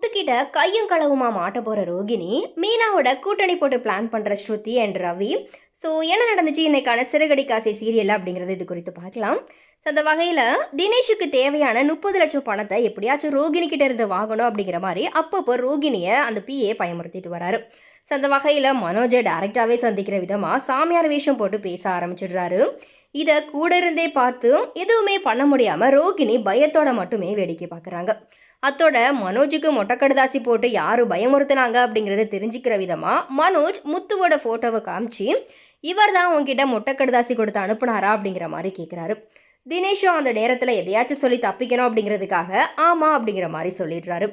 முத்துக்கிட்ட கையும் களவுமா மாட்ட போகிற ரோகிணி மீனாவோட கூட்டணி போட்டு பிளான் பண்ணுற ஸ்ருதி அண்ட் ரவி. ஸோ என்ன நடந்துச்சு? இன்னைக்கான சிறுகடி காசை சீரியல் அப்படிங்கிறது இது குறித்து பார்க்கலாம். ஸோ அந்த வகையில் தினேஷுக்கு தேவையான முப்பது லட்சம் பணத்தை எப்படியாச்சும் ரோகிணி கிட்ட இருந்து வாங்கணும் அப்படிங்கிற மாதிரி அப்பப்போ ரோகிணியை அந்த பிஏ பயமுறுத்திட்டு வராரு. ஸோ அந்த வகையில் மனோஜை டைரெக்டாகவே சந்திக்கிற விதமாக சாமியார் வேஷம் போட்டு பேச ஆரம்பிச்சிடுறாரு. இதை கூட இருந்தே பார்த்து எதுவுமே பண்ண முடியாமல் ரோகிணி பயத்தோட மட்டுமே வேடிக்கை பார்க்குறாங்க. அத்தோட மனோஜுக்கு மொட்டைக்கடுதாசி போட்டு யார் பயமுறுத்தினாங்க அப்படிங்கிறத தெரிஞ்சுக்கிற விதமாக மனோஜ் முத்துவோட ஃபோட்டோவை காமிச்சு இவர் தான் உங்ககிட்ட மொட்டைக்கடுதாசி கொடுத்து அனுப்புனாரா? அப்படிங்கிற மாதிரி கேட்குறாரு தினேஷும் அந்த நேரத்தில் எதையாச்சும் சொல்லி தப்பிக்கணும் அப்படிங்கிறதுக்காக ஆமாம் அப்படிங்கிற மாதிரி சொல்லிடுறாரு.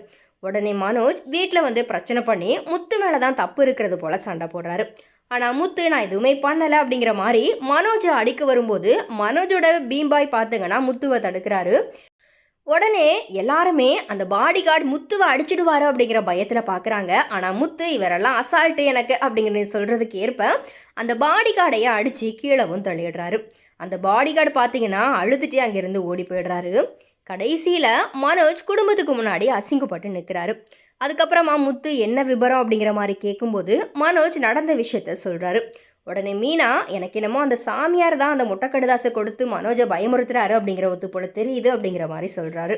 உடனே மனோஜ் வீட்டில் வந்து பிரச்சனை பண்ணி முத்து மேலே தான் தப்பு இருக்கிறது போல் சண்டை போடுறாரு. ஆனால் முத்து நான் எதுவுமே பண்ணலை அப்படிங்கிற மாதிரி மனோஜை அடிக்க வரும்போது மனோஜோட பீம்பாய் பார்த்துங்கன்னா முத்துவை தடுக்கிறாரு. உடனே எல்லாருமே அந்த பாடி கார்டு முத்துவை அடிச்சிடுவாரு அப்படிங்கிற பயத்தில் பார்க்குறாங்க ஆனால் முத்து இவரெல்லாம் அசால்ட்டு எனக்கு அப்படிங்கிற சொல்கிறதுக்கு ஏற்ப அந்த பாடி கார்டையை அடித்து கீழவும் தள்ளிடுறாரு. அந்த பாடி கார்டு பார்த்தீங்கன்னா அழுதுட்டு அங்கேருந்து ஓடி போயிடுறாரு. கடைசியில் மனோஜ் குடும்பத்துக்கு முன்னாடி அசிங்கப்பட்டு நிற்கிறாரு அதுக்கப்புறமா முத்து என்ன விபரம்? அப்படிங்கிற மாதிரி கேட்கும்போது மனோஜ் நடந்த விஷயத்த சொல்கிறாரு உடனே மீனா எனக்கு என்னமோ அந்த சாமியார் தான் அந்த முட்டைக்கடுதாசை கொடுத்து மனோஜை பயமுறுத்துறாரு அப்படிங்கிற ஒத்து போல தெரியுது அப்படிங்கிற மாதிரி சொல்கிறாரு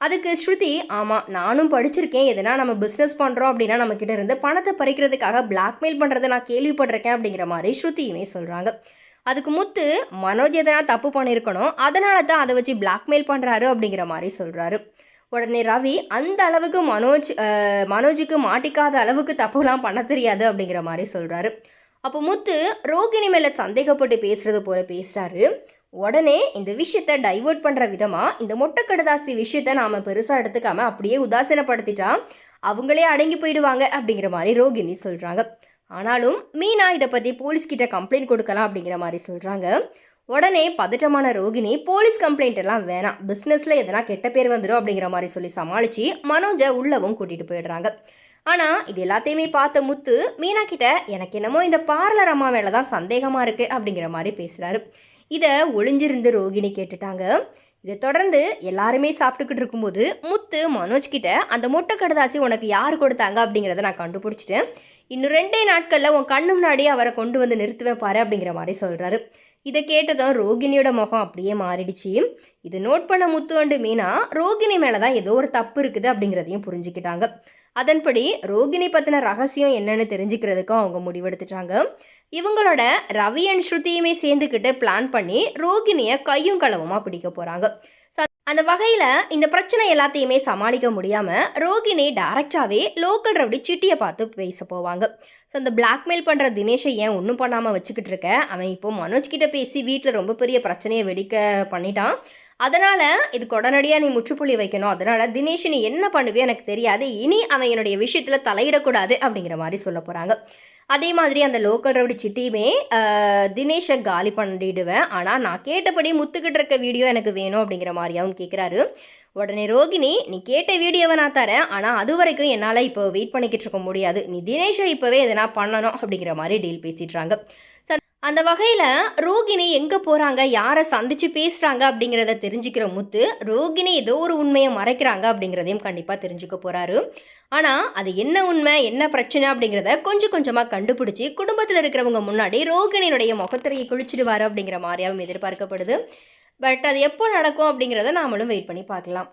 அதுக்கு ஸ்ருதி ஆமாம் நானும் படிச்சிருக்கேன். எதனா நம்ம பிஸ்னஸ் பண்ணுறோம் அப்படின்னா நம்மக்கிட்ட இருந்து பணத்தை பறிக்கிறதுக்காக பிளாக்மெயில் பண்ணுறதை நான் கேள்விப்பட்டிருக்கேன் அப்படிங்கிற மாதிரி ஸ்ருதியுமே சொல்கிறாங்க அதுக்கு முத்து மனோஜ் எதனா தப்பு பண்ணியிருக்கணும் அதனால தான் அதை வச்சு பிளாக்மெயில் பண்ணுறாரு அப்படிங்கிற மாதிரி சொல்கிறாரு உடனே ரவி அந்த அளவுக்கு மனோஜ் மனோஜுக்கு மாட்டிக்காத அளவுக்கு தப்புலாம் பண்ண தெரியாது அப்படிங்கிற மாதிரி சொல்கிறாரு அப்போ முத்து ரோகிணி மேலே சந்தேகப்பட்டு பேசுகிறது போல பேசுகிறாரு உடனே இந்த விஷயத்த டைவர்ட் பண்ணுற விதமாக இந்த மொட்டை கடுதாசி விஷயத்த நாம் பெருசாக எடுத்துக்காம அப்படியே உதாசீனப்படுத்திட்டா அவங்களே அடங்கி போயிடுவாங்க அப்படிங்கிற மாதிரி ரோகிணி சொல்கிறாங்க ஆனாலும் மீனா இதை பற்றி போலீஸ்கிட்ட கம்ப்ளைண்ட் கொடுக்கலாம் அப்படிங்கிற மாதிரி சொல்கிறாங்க உடனே பதட்டமான ரோகிணி போலீஸ் கம்ப்ளைண்ட் எல்லாம் வேணாம். பிஸ்னஸில் எதனா கெட்ட பேர் வந்துடும் அப்படிங்கிற மாதிரி சொல்லி சமாளித்து மனோஜை உள்ளவும் கூட்டிகிட்டு போயிடுறாங்க. ஆனால் இது எல்லாத்தையுமே பார்த்த முத்து மீனா கிட்ட எனக்கு என்னமோ இந்த பார்லர் அம்மா மேலே தான் சந்தேகமாக இருக்குது அப்படிங்கிற மாதிரி பேசுகிறாரு இதை ஒளிஞ்சிருந்து ரோகிணி கேட்டுட்டாங்க. இதை தொடர்ந்து எல்லாருமே சாப்பிட்டுக்கிட்டு இருக்கும்போது முத்து மனோஜ் கிட்ட அந்த முட்டை கடுதாசி உனக்கு யார் கொடுத்தாங்க? அப்படிங்கிறத நான் கண்டுபிடிச்சிட்டேன். இன்னும் ரெண்டே நாட்களில் உன் கண்ணு முன்னாடியே அவரை கொண்டு வந்து நிறுத்துவேன் பாரு அப்படிங்கிற மாதிரி சொல்கிறாரு இதை கேட்டதும் ரோகிணியோட முகம் அப்படியே மாறிடுச்சு. இது நோட் பண்ண முத்து அண்டு மீனா ரோகிணி மேலே தான் ஏதோ ஒரு தப்பு இருக்குது அப்படிங்கிறதையும் புரிஞ்சுக்கிட்டாங்க. அதன்படி ரோகிணி பற்றின ரகசியம் என்னன்னு தெரிஞ்சுக்கிறதுக்கும் அவங்க முடிவெடுத்துட்டாங்க. இவங்களோட ரவி அண்ட் ஸ்ருதியுமே சேர்ந்துக்கிட்டு பிளான் பண்ணி ரோகிணியை கையும் களவுமாக பிடிக்க போகிறாங்க அந்த வகையில் இந்த பிரச்சனை எல்லாத்தையுமே சமாளிக்க முடியாமல் ரோகிணி டேரெக்டாகவே லோக்கல் ரவுடி சிட்டியை பார்த்து பேச போவாங்க. ஸோ அந்த பிளாக்மெயில் பண்ணுற தினேஷை ஏன் ஒன்றும் பண்ணாமல் வச்சுக்கிட்டு இருக்க? அவன் இப்போ மனோஜ் கிட்ட பேசி வீட்டில் ரொம்ப பெரிய பிரச்சனையை வெடிக்க பண்ணிட்டான். அதனால் இதுக்கு உடனடியாக நீ முற்றுப்புள்ளி வைக்கணும். அதனால் தினேஷ் நீ என்ன பண்ணுவே எனக்கு தெரியாது. இனி அவன் என்னுடைய விஷயத்தில் தலையிடக்கூடாது அப்படிங்கிற மாதிரி சொல்ல போகிறாங்க அதே மாதிரி அந்த லோக்கல் ரவுடி சிட்டியுமே தினேஷை காலி பண்ணிடுவேன். ஆனால் நான் கேட்டபடி முத்துக்கிட்டு இருக்க வீடியோ எனக்கு வேணும் அப்படிங்கிற மாதிரியாவும் கேட்குறாரு உடனே ரோகிணி நீ கேட்ட வீடியோவை நான் தரேன். ஆனால் அது வரைக்கும் என்னால் இப்போ வெயிட் பண்ணிக்கிட்டு இருக்க முடியாது. நீ தினேஷை இப்போவே எதனா பண்ணணும் அப்படிங்கிற மாதிரி டீல் பேசிடுறாங்க அந்த வகையில் ரோகிணி எங்கே போகிறாங்க யாரை சந்தித்து பேசுகிறாங்க அப்படிங்கிறத தெரிஞ்சுக்கிற முத்து ரோகிணி ஏதோ ஒரு உண்மையை மறைக்கிறாங்க அப்படிங்கிறதையும் கண்டிப்பாக தெரிஞ்சுக்க போகிறாரு ஆனால் அது என்ன உண்மை என்ன பிரச்சனை அப்படிங்கிறத கொஞ்சம் கொஞ்சமாக கண்டுபிடிச்சி குடும்பத்தில் இருக்கிறவங்க முன்னாடி ரோகிணியினுடைய முகத்திரையை குளிச்சிடுவார் அப்படிங்கிற மாதிரியாகவும் எதிர்பார்க்கப்படுது. பட் அது எப்போ நடக்கும் அப்படிங்கிறத நாமளும் வெயிட் பண்ணி பார்க்கலாம்.